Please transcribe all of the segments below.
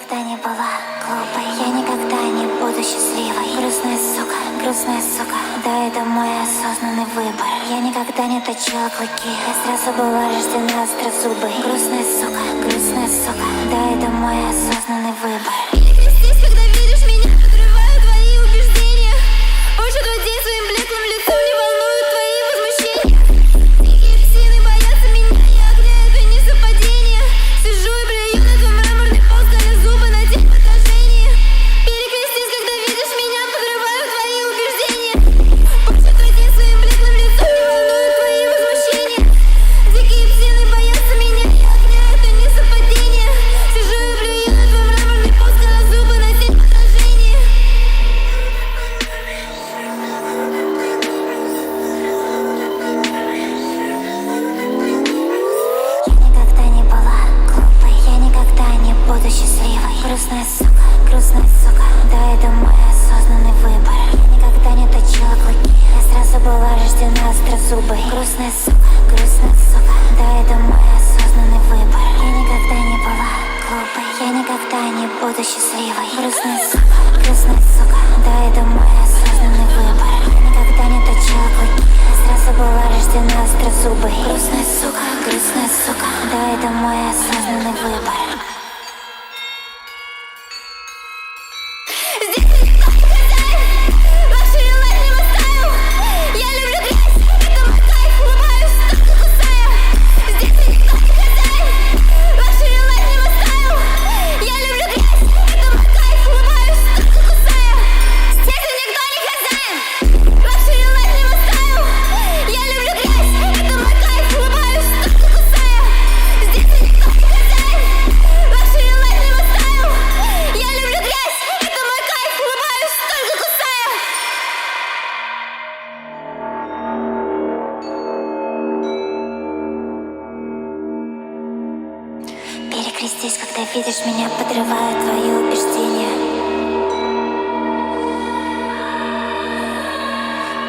никогда не была глупой. Я никогда не буду счастливой. Грустная сука, грустная сука. Да, это мой осознанный выбор. Я никогда не точила клыки. Я сразу была рождена острозубой. Грустная сука, грустная сука. Да, это мой осознанный superhero. здесь, когда видишь меня, подрываю твои убеждения.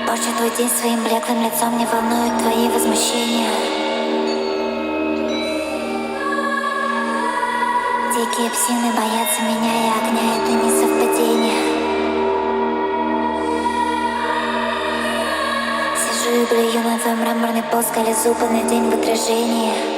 Больше твой день своим блеклым лицом не волнует твои возмущения. Дикие псины боятся меня и огня, это не совпадение Сижу и блюю на твой мраморный пол, скали зубы на день в отражении.